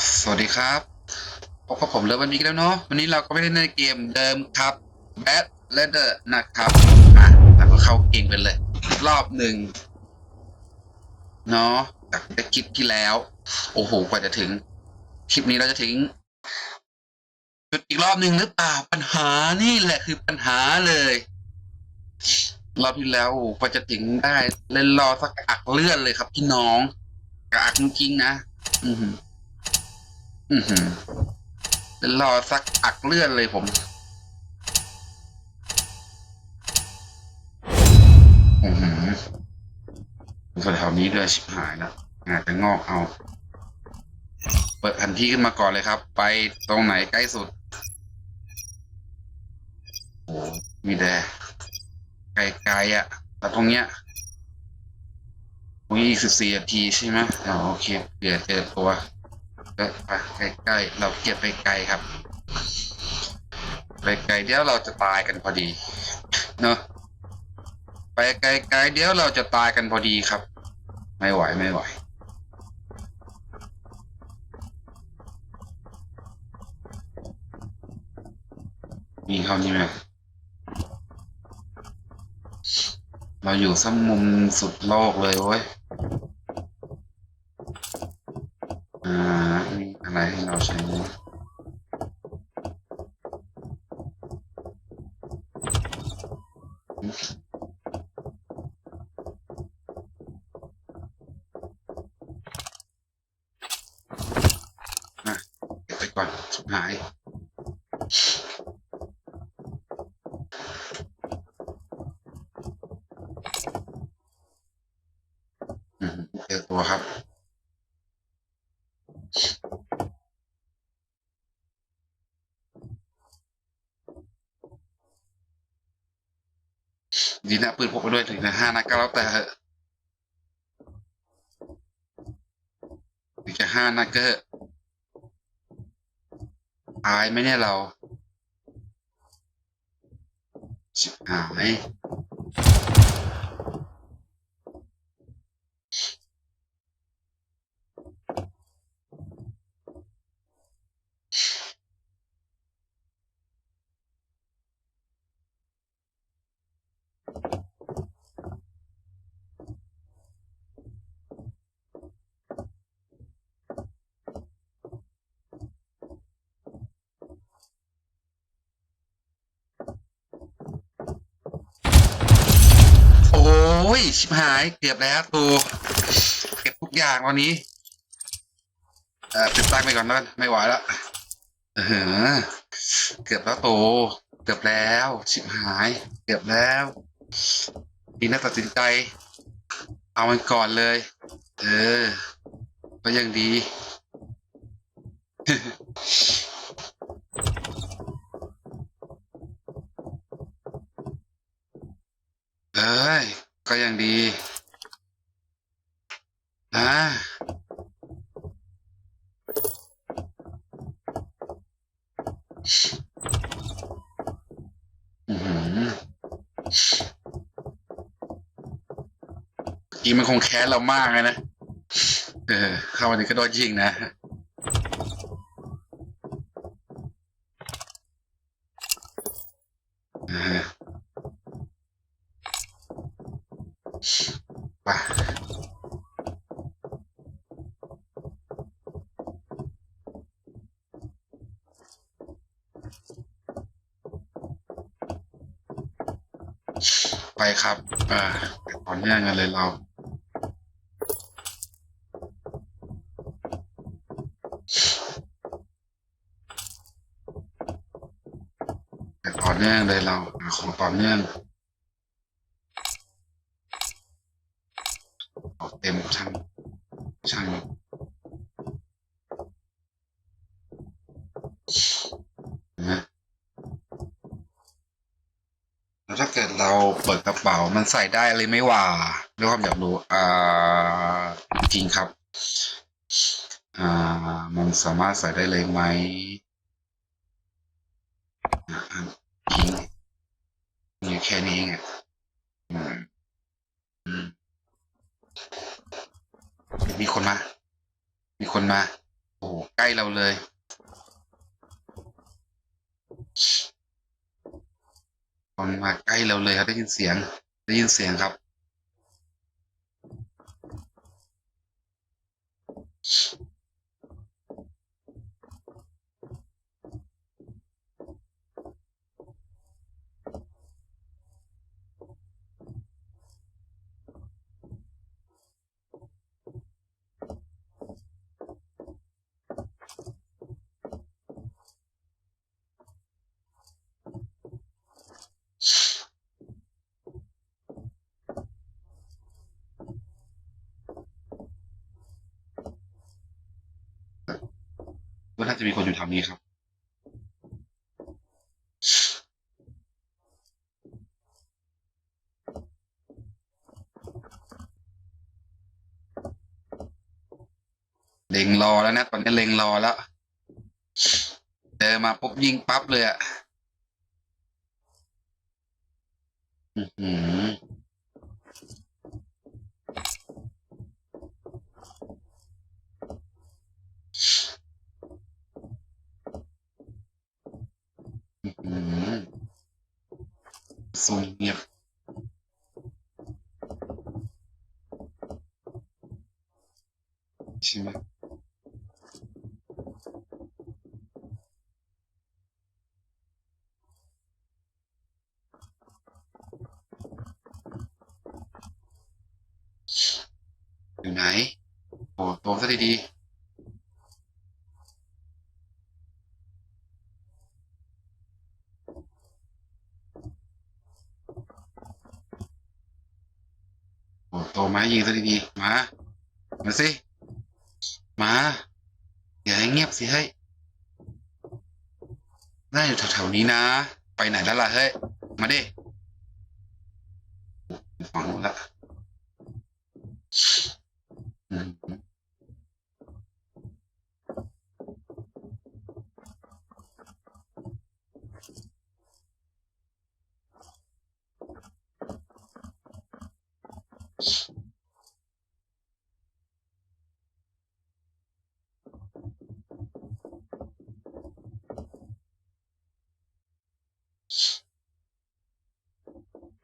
สวัสดีครับพบกับผมเลิฟวันนี้กันแล้วเนาะวันนี้เราก็ไม่ได้ในเกมเดิมครับ Bad Leather นะครับมาเราก็เข้าเกมกันเลย รอบหนึ่งเนาะจากได้คลิปที่แล้ว โอ้โหกว่าจะถึง คลิปนี้เราจะถึงจุดอีกรอบหนึ่งหรือเปล่าปัญหานี่แหละคือปัญหาเลย รอบที่แล้วกว่าจะถึงได้เล่นรอสักอักเลื่อนเลยครับพี่น้องกอักจริงๆนะ อือ อือหือเดี๋ยวรอสักอักเลื่อนเลยผมอือหือส่วนแถวนี้ด้วยชิบหายแล้วอาจจะงอกเอา เปิดแผนที่ขึ้นมาก่อนเลยครับ ไปตรงไหนใกล้สุดโอ้มีแต่ไกลๆอะ แต่ตรงเนี้ยตรงนี้อีกสิบสี่นาทีใช่ไหมอ๋อโอเคเดี๋ยวเจอตัว ใกล้ๆเราเก็บไปไกลครับ ไปไกลเดี๋ยวเราจะตายกันพอดีเนอะไปไกลๆเดี๋ยวเราจะตายกันพอดีครับ ไม่ไหวไม่ไหวมีเขานี่ไหมเราอยู่ซ้ำมุมสุดโลกเลยเว้ย อ่ามีอะไรให้เราใช้ไหมอะเก่อนสุดหายเจอตัวครับดีนะปืนพกไปด้วยถึงนะห้านัดก็แล้วแต่เหอะถึงจะห้านัดก็เหอะ ตายไหมเนี่ยเราชิบหาย โอ้ ย ชิบหาย เกือบแล้วตูเก็บทุกอย่างวันนี้เออปิดตั้งไปก่อนแล้วกันไม่ไหวแล้วเออเกือบแล้วตูเกือบแล้ว ชิบหาย เกือบแล้วดีนะตัดสินใจ เอามันก่อนเลย เออ ก็ยังดี เอ้ย ก็ยังดีอ่าอือหืออีมันคงแค้นเรามากเลยนะ เออ เข้าวันนี้ก็โดนยิงนะ ไปครับ อ่าต่อเนื่องกันเลยเราแต่ตอเนื่องเลยเราหาของต่อเนื่องออกเต็มช่างช่างนะแล้ว ถ้าเกิดเราเปิดกระเป๋ามันใส่ได้เลยไม่ว่าด้วยความอยากรู้อ่าจริงครับ อ่า มันสามารถใส่ได้เลยไหมจริงมีแค่นี้เองอะอือมีคนมา มีคนมา โอ้ใกล้เราเลย มันมาใกล้เราเลยครับได้ยินเสียง ได้ยินเสียงครับว่ จะมีคนอยู่แถวนี้ครับ เล็งรอแล้วนะ ตอนนี้เล็งรอแล้ว เดินมาปุ๊บยิงปั๊บเลยอะ่ะ อือหือ ซูมเงียบใช่ไหม อยู่ไหน โอ้โตซะดีๆโอ้โต มายิงซะดีๆมา มาสิ มาอย่าให้เงียบสิเฮ้ยน่าอยู่แถวๆนี้นะ ไปไหนแล้วล่ะเฮ้ย มาดิฝั่งนู้นละอืม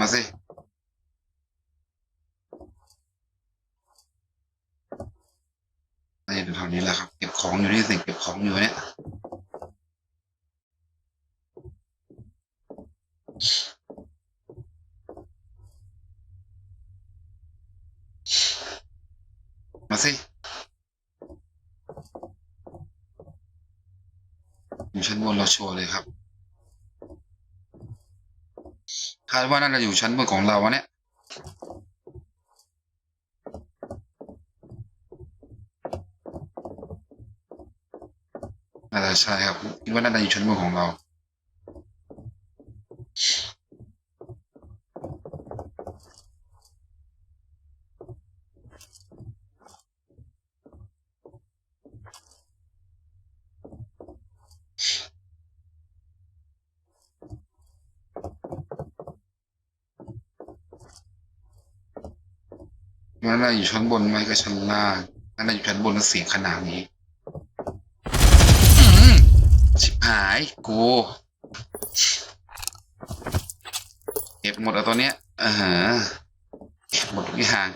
มาสิน่าจะอยู่แถวนี้แหละครับ เก็บของอยู่นี่สิเก็บของอยู่เนี่ยมาสิอยู่ชั้นบนเราชัวร์เลยครับ คาดว่าน่าจะอยู่ชั้นบนของเราวะเนี่ยน่าจะใช่ครับคิดว่าน่าจะอยู่ชั้นบนของเรา ว่น่ะอยู่ชั้นบนไหมก็ชั้นล่างน่าจะอยู่ชั้นบนเสียงขนาดนี้ชิบหายกูเก็บหมดแล้วตัวเนี้ยอ่าฮะเก็บหมดทุกอย่าง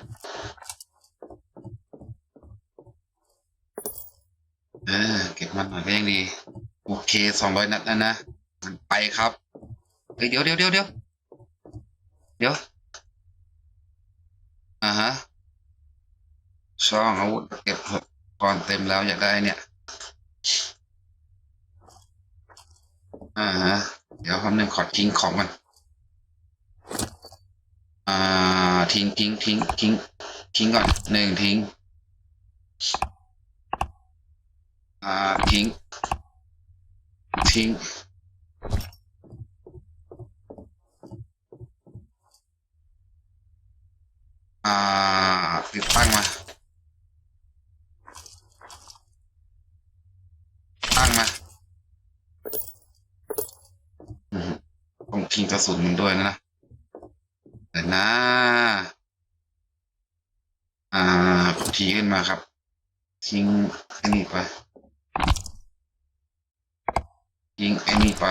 เออเก็บมันหน่อยก็ยังดี โอเคสองร้อยนัดแล้วนะ ไปครับ เดี๋ยวเดี๋ยวเดี๋ยวเดี๋ยวเดี๋ยวอ่าฮะ ช่องอาวุธเก็บก่อนเต็มแล้วอยากได้เนี่ย อ่าฮะ เดี๋ยวคำนึงขอทิ้งของมัน อ่า ทิ้งทิ้งทิ้งทิ้งทิ้งก่อนหนึ่งทิ้ง อ่า ทิ้ง ทิ้งอ่าติดตั้งมา ตั้งมาอืม ต้องทิงกระสุนมันด้วยนะแต่นะ อ่ากดทีขึ้นมาครับ ทิ้งไอ้นี่ไปยิงไอ้นี่ไป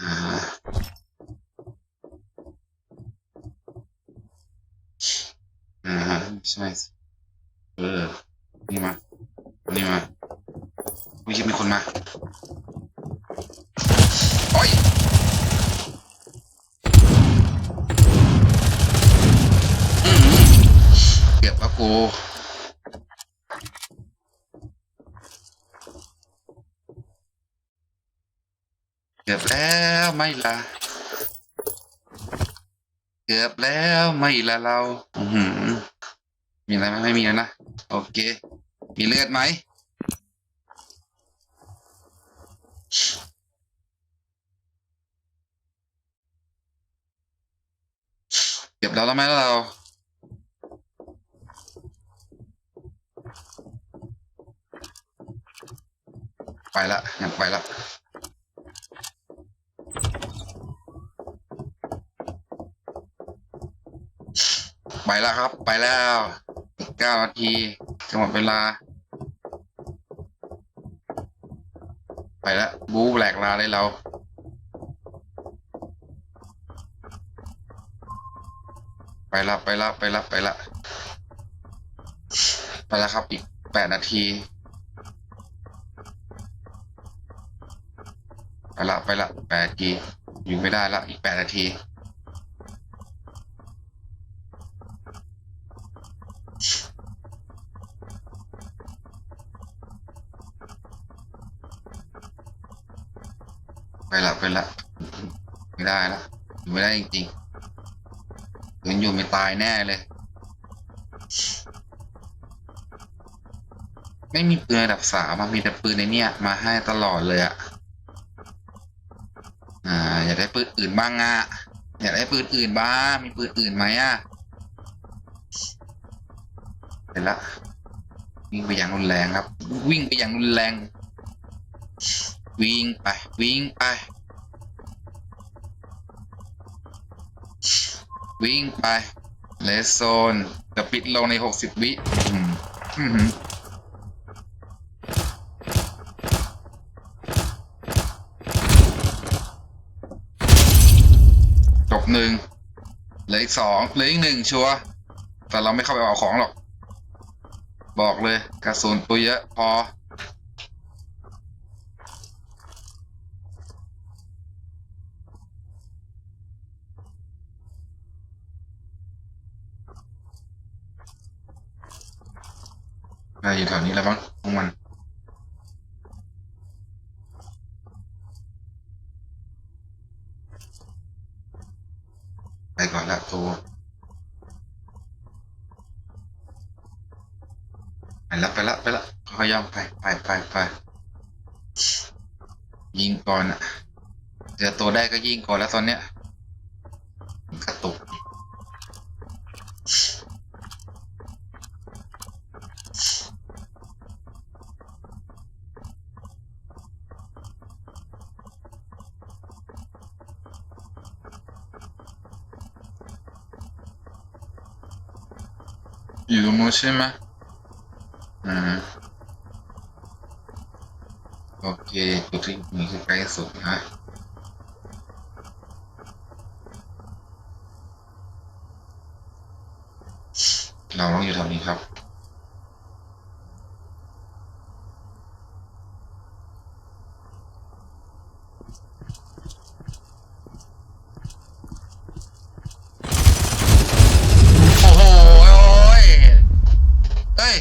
อ่าอ่าใช่เออนี่มา นี่มาวิชิมีคนมา โอ้ยเก็บอะกูเกือบแล้วไม่ละเกือบแล้วไม่ละเรา อืมีอะไรไหมไม่มีแล้วนะ โอเค มีเลือดไหม เก็บแล้วแล้วไหมเรา ไปละงั้นไปละไปแล้วครับ ไปแล้วอีกเก้านาทีจะหมดเวลา ไปแล้วบูแหลกลาเลยเราไปละไปละไปละไปละไปแล้วครับอีกแปดนาทีไปละไปละแปดนาทีอยู่ไม่ได้ละอีกแปดนาที ไปละไปละไม่ได้ละอยู่ไม่ได้จริงๆถึงอยู่ไม่ตายแน่เลย ไม่มีปืนระดับสามมีแต่ปืนในเนี้ยมาให้ตลอดเลยอะอ่า อยากได้ปืนอื่นบ้างอะอยากได้ปืนอื่นบ้าง มีปืนอื่นไหมอะเห็นละวิ่งไปอย่างรุนแรงครับ วิ่งไปอย่างรุนแรง วิ่งไป วิ่งไป วิ่งไปเลสโซนจะปิดลงในหกสิบวิจบหนึ่งเหลืออีกสองเหลืออีกหนึ่งชัวแต่เราไม่เข้าไปเอาของหรอก บอกเลยกระสุนตัวเยอะพอ น่าอยู่แถวนี้แล้วบ้างของมันไปก่อนละตัวไปละไปละไปละค่อยๆย่องไปไปไปไปยิงก่อนอะเจอตัวได้ก็ยิงก่อนแล้วตอนเนี้ยกระตุก อยู่ตรงนู้น ใช่ไหมอ่าโอเคจุดที่มีคือใกล้สุดนะเราต้องอยู่แถวนี้ครับ โอ้โหโอ้ยเฮ้ย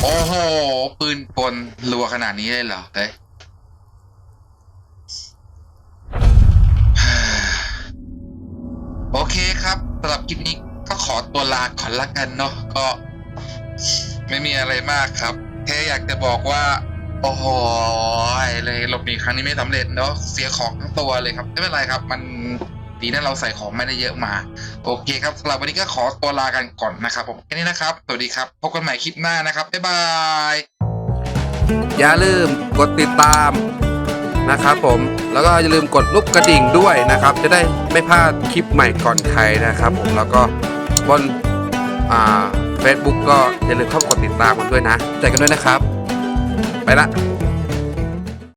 โอ้โห ปืนกลรัวขนาดนี้เลยเหรอเฮ้ยโอเคครับสำหรับคลิปนี้ก็ขอตัวลาก่อนละกันเนาะก็ ไม่มีอะไรมากครับแค่อยากจะบอกว่า โอ้โหเลยหลบหนีครั้งนี้ไม่สำเร็จเนาะเสียของทั้งตัวเลยครับ ไม่เป็นไรครับ มันดีนะเราใส่ของไม่ได้เยอะมา โอเคครับสำหรับวันนี้ก็ขอตัวลากันก่อนนะครับผมแค่นี้นะครับ สวัสดีครับ พบกันใหม่คลิปหน้านะครับ บ๊ายบาย อย่าลืมกดติดตามนะครับผมแล้วก็อย่าลืมกดรูปกระดิ่งด้วยนะครับ จะได้ไม่พลาดคลิปใหม่ก่อนใครนะครับผมแล้วก็บนอ่า Facebook ก็อย่าลืมเข้ามากดติดตามกันด้วยนะใจกันด้วยนะครับ ไปละ